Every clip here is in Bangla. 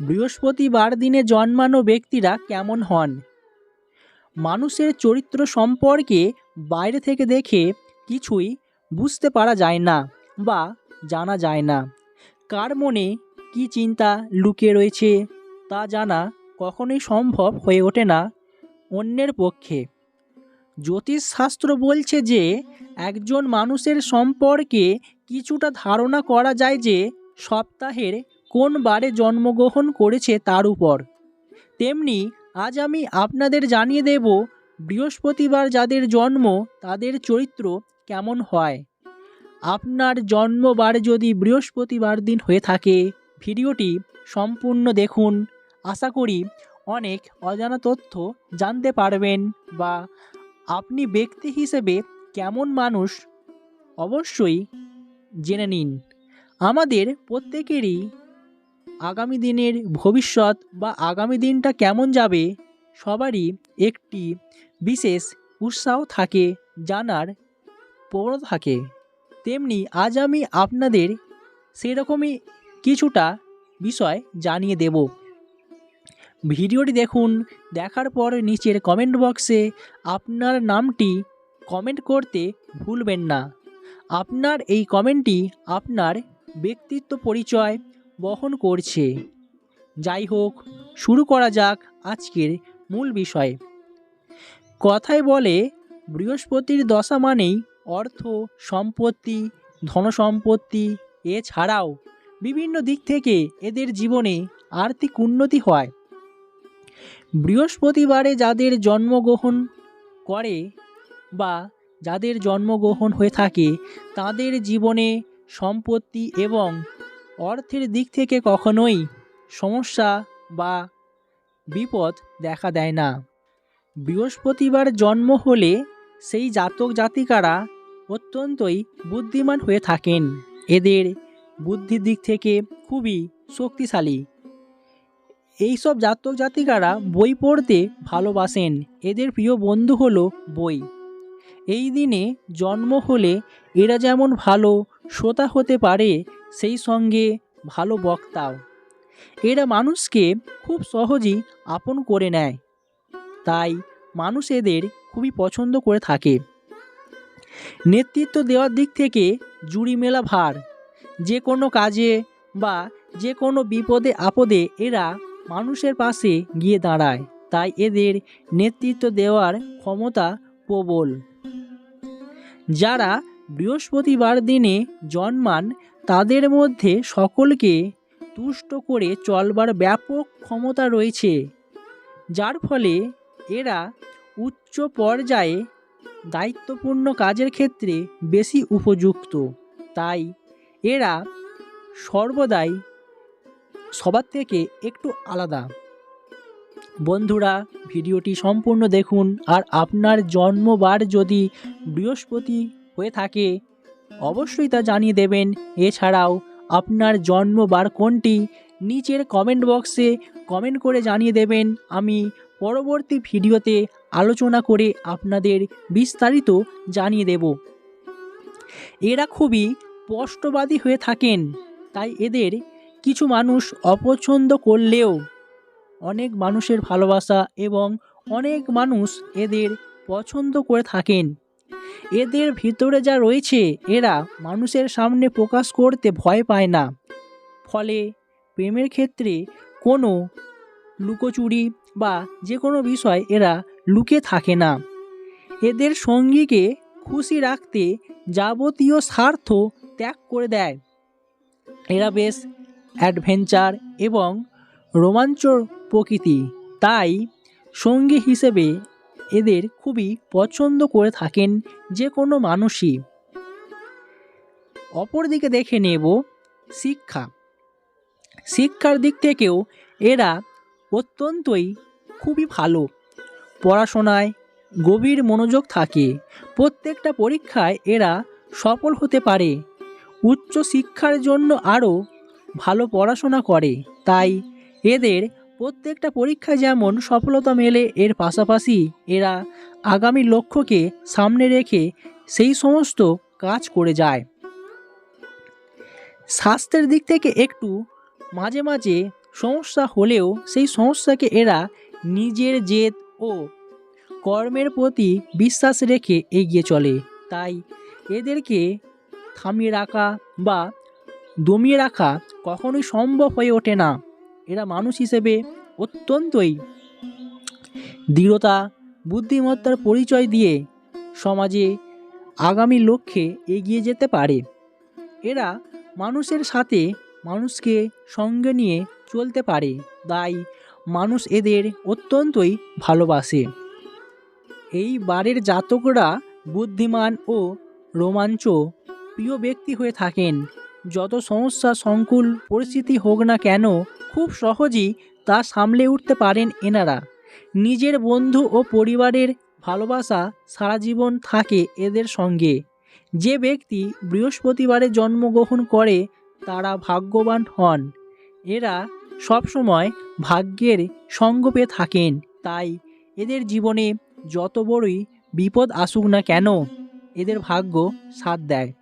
বৃহস্পতিবার দিনে জন্মানো ব্যক্তিরা কেমন হন? মানুষের চরিত্র সম্পর্কে বাইরে থেকে দেখে কিছুই বুঝতে পারা যায় না বা জানা যায় না। কার মনে কী চিন্তা লুকিয়ে রয়েছে তা জানা কখনোই সম্ভব হয়ে ওঠে না অন্যের পক্ষে। জ্যোতিষশাস্ত্র বলছে যে, একজন মানুষের সম্পর্কে কিছুটা ধারণা করা যায় যে সপ্তাহের কোন বারে জন্মগ্রহণ করেছে তার উপর। তেমনি আজ আমি আপনাদের জানিয়ে দেব বৃহস্পতিবার যাদের জন্ম, তাদের চরিত্র কেমন হয়। আপনার জন্মবার যদি বৃহস্পতিবার দিন হয়ে থাকে, ভিডিওটি সম্পূর্ণ দেখুন। আশা করি অনেক অজানা তথ্য জানতে পারবেন বা আপনি ব্যক্তি হিসেবে কেমন মানুষ, অবশ্যই জেনে নিন। আমাদের প্রত্যেকেরই আগামী দিনের ভবিষ্যৎ বা আগামী দিনটা কেমন যাবে, সবারই একটি বিশেষ উৎসাহ থাকে, জানার প্রবণতা থাকে। তেমনি আজ আমি আপনাদের সেরকমই কিছুটা বিষয় জানিয়ে দেব। ভিডিওটি দেখুন, দেখার পর নিচের কমেন্ট বক্সে আপনার নামটি কমেন্ট করতে ভুলবেন না। আপনার এই কমেন্টটি আপনার ব্যক্তিত্ব পরিচয় বহন করছে। যাই হোক, শুরু করা যাক আজকের মূল বিষয়। কথায় বলে, বৃহস্পতির দশা মানেই অর্থ, সম্পত্তি, ধনসম্পত্তি, এছাড়াও বিভিন্ন দিক থেকে এদের জীবনে আর্থিক উন্নতি হয়। বৃহস্পতিবারে যাদের জন্মগ্রহণ করে বা যাদের জন্মগ্রহণ হয়ে থাকে, তাদের জীবনে সম্পত্তি এবং অর্থের দিক থেকে কখনোই সমস্যা বা বিপদ দেখা দেয় না। বৃহস্পতিবার জন্ম হলে সেই জাতক জাতিকারা অত্যন্তই বুদ্ধিমান হয়ে থাকেন। এদের বুদ্ধির দিক থেকে খুবই শক্তিশালী। এইসব জাতক জাতিকারা বই পড়তে ভালোবাসেন। এদের প্রিয় বন্ধু হলো বই। এই দিনে জন্ম হলে এরা যেমন ভালো শ্রোতা হতে পারে সেই সঙ্গে ভালো বক্তাও। এরা মানুষকে খুব সহজেই আপন করে নেয়। তাই মানুষ এদের খুবই পছন্দ করে থাকে। নেতৃত্ব দেওয়ার দিক থেকে জুড়ি মেলা ভার। যে কোনো কাজে বা যে কোনো বিপদে আপদে এরা মানুষের পাশে গিয়ে দাঁড়ায়। তাই এদের নেতৃত্ব দেওয়ার ক্ষমতা প্রবল। যারা বৃহস্পতিবার দিনে জন্মান তাদের মধ্যে সকলকে তুষ্ট করে চলবার ব্যাপক ক্ষমতা রয়েছে, যার ফলে এরা উচ্চ পর্যায়ে দায়িত্বপূর্ণ কাজের ক্ষেত্রে বেশি উপযুক্ত। তাই এরা সর্বদাই সবার থেকে একটু আলাদা। বন্ধুরা, ভিডিওটি সম্পূর্ণ দেখুন আর আপনার জন্মবার যদি বৃহস্পতি হয়ে থাকে। অবশ্যই তা জানিয়ে দেবেন। এছাড়াও, আপনার জন্মবার কোনটি, নিচের কমেন্ট বক্সে কমেন্ট করে জানিয়ে দেবেন। আমি পরবর্তী ভিডিওতে আলোচনা করে আপনাদের বিস্তারিত জানিয়ে দেব। এরা খুবই স্পষ্টবাদী হয়ে থাকেন, তাই এদের কিছু মানুষ অপছন্দ করলেও অনেক মানুষের ভালোবাসা এবং অনেক মানুষ এদের পছন্দ করে থাকেন। এদের ভিতরে যা রয়েছে, এরা মানুষের সামনে প্রকাশ করতে ভয় পায় না। ফলে প্রেমের ক্ষেত্রে কোনো লুকোচুরি বা যে কোনো বিষয় এরা লুকে থাকে না। এদের সঙ্গীকে খুশি রাখতে যাবতীয় স্বার্থ ত্যাগ করে দেয়। এরা বেশ অ্যাডভেঞ্চার এবং রোমাঞ্চ প্রকৃতি, তাই সঙ্গী হিসেবে এদের খুবই পছন্দ করে থাকেন যে কোনো মানুষই। অপরদিকে দেখে নেব শিক্ষা। শিক্ষার দিক থেকেও এরা অত্যন্তই খুবই ভালো। পড়াশোনায় গভীর মনোযোগ থাকে। প্রত্যেকটা পরীক্ষায় এরা সফল হতে পারে। উচ্চ শিক্ষার জন্য আরও ভালো পড়াশোনা করে। তাই এদের প্রত্যেকটা পরীক্ষায় যেমন সফলতা মেলে, এর পাশাপাশি এরা আগামী লক্ষ্যকে সামনে রেখে সেই সমস্ত কাজ করে যায়। স্বাস্থ্যের দিক থেকে একটু মাঝে মাঝে সমস্যা হলেও সেই সমস্যাকে এরা নিজের জেদ ও কর্মের প্রতি বিশ্বাস রেখে এগিয়ে চলে। তাই এদেরকে থামিয়ে রাখা বা দমিয়ে রাখা কখনোই সম্ভব হয়ে ওঠে না। এরা মানুষ হিসেবে অত্যন্তই দৃঢ়তা, বুদ্ধিমত্তার পরিচয় দিয়ে সমাজে আগামী লক্ষ্যে এগিয়ে যেতে পারে। এরা মানুষের সাথে মানুষকে সঙ্গে নিয়ে চলতে পারে, তাই মানুষ এদের অত্যন্তই ভালোবাসে। এই বারের জাতকরা বুদ্ধিমান ও রোমাঞ্চ প্রিয় ব্যক্তি হয়ে থাকেন। যত সমস্যা, সংকুল, পরিস্থিতি হোক না কেন, খুব সহজেই তা সামলে উঠতে পারেন এনারা। নিজের বন্ধু ও পরিবারের ভালোবাসা সারা জীবন থাকে এদের সঙ্গে। যে ব্যক্তি বৃহস্পতিবারে জন্মগ্রহণ করে, তারা ভাগ্যবান হন। এরা সবসময় ভাগ্যের সঙ্গ পেয়ে থাকেন। তাই এদের জীবনে যত বড়ই বিপদ আসুক না কেন, এদের ভাগ্য সাথ দেয়।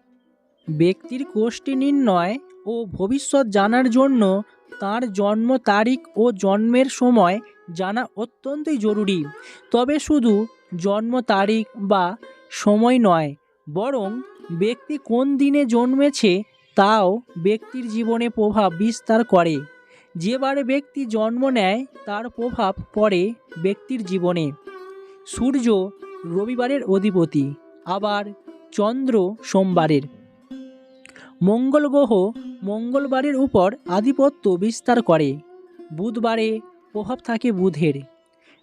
ব্যক্তির কোষ্ঠী নির্ণয় ও ভবিষ্যৎ জানার জন্য তার জন্ম তারিখ ও জন্মের সময় জানা অত্যন্তই জরুরি। তবে শুধু জন্ম তারিখ বা সময় নয়, বরং ব্যক্তি কোন দিনে জন্মেছে তাও ব্যক্তির জীবনে প্রভাব বিস্তার করে। যেবারে ব্যক্তি জন্ম নেয়, তার প্রভাব পড়ে ব্যক্তির জীবনে। সূর্য রবিবারের অধিপতি, আবার চন্দ্র সোমবারের। মঙ্গল গ্রহ মঙ্গলবারের উপর আধিপত্য বিস্তার করে। বুধবারে প্রভাব থাকে বুধের।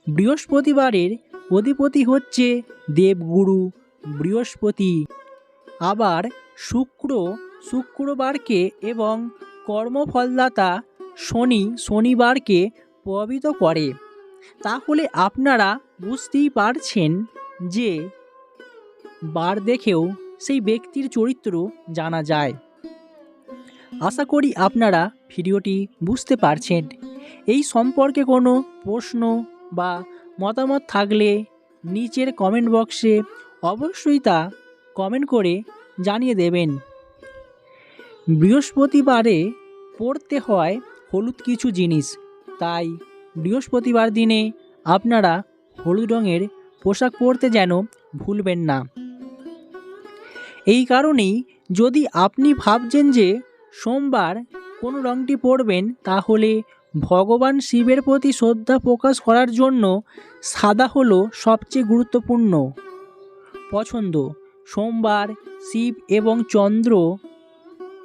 বৃহস্পতিবারের অধিপতি হচ্ছে দেবগুরু বৃহস্পতি। আবার শুক্র, শুক্রবারকে এবং কর্মফলদাতা শনি, শনিবারকে প্রভাবিত করে। তাহলে আপনারা বুঝতেই পারছেন যে বার দেখেও সেই ব্যক্তির চরিত্র জানা যায়। আশা করি আপনারা ভিডিওটি বুঝতে পারছেন। এই সম্পর্কে কোনো প্রশ্ন বা মতামত থাকলে নিচের কমেন্ট বক্সে অবশ্যই তা কমেন্ট করে জানিয়ে দেবেন। বৃহস্পতিবারে পড়তে হয় হলুদ কিছু জিনিস, তাই বৃহস্পতিবার দিনে আপনারা হলুদ রঙের পোশাক পরতে যেন ভুলবেন না। এই কারণেই যদি আপনি ভাবছেন যে সোমবার কোন রঙটি পরবেন তাহলে ভগবান শিবের প্রতি শ্রদ্ধা প্রকাশ করার জন্য সাদা হলো সবচেয়ে গুরুত্বপূর্ণ। পছন্দ, সোমবার শিব এবং চন্দ্র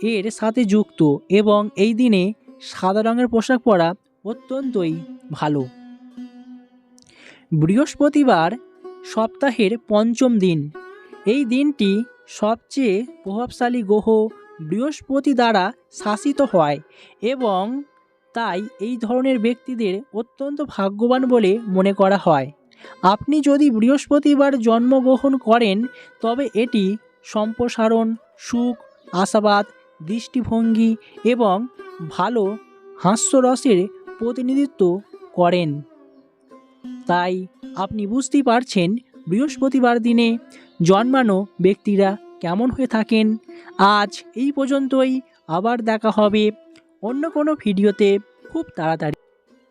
এর সাথে যুক্ত এবং এই দিনে সাদা রঙের পোশাক পরা অত্যন্তই ভালো। বৃহস্পতিবার সপ্তাহের পঞ্চম দিন। এই দিনটি সবচেয়ে প্রভাবশালী গ্রহ বৃহস্পতি দ্বারা শাসিত হয় এবং তাই এই ধরনের ব্যক্তিদের অত্যন্ত ভাগ্যবান বলে মনে করা হয়। আপনি যদি বৃহস্পতিবার জন্মগ্রহণ করেন, তবে এটি সম্প্রসারণ, সুখ, আশাবাদ, দৃষ্টিভঙ্গি এবং ভালো হাস্যরসের প্রতিনিধিত্ব করেন। তাই আপনি বুঝতেই পারছেন, বৃহস্পতিবার দিনে জন্মানো ব্যক্তিরা কেমন হয়ে থাকেন? আজ এই পর্যন্তই। আবার দেখা হবে অন্য কোনো ভিডিওতে। খুব তাড়াতাড়ি।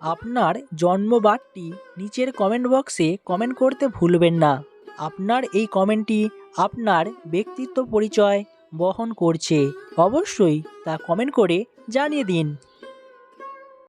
আপনার জন্মবারটি নিচের কমেন্ট বক্সে কমেন্ট করতে ভুলবেন না। আপনার এই কমেন্টটি আপনার ব্যক্তিত্ব পরিচয় বহন করছে। অবশ্যই তা কমেন্ট করে জানিয়ে দিন।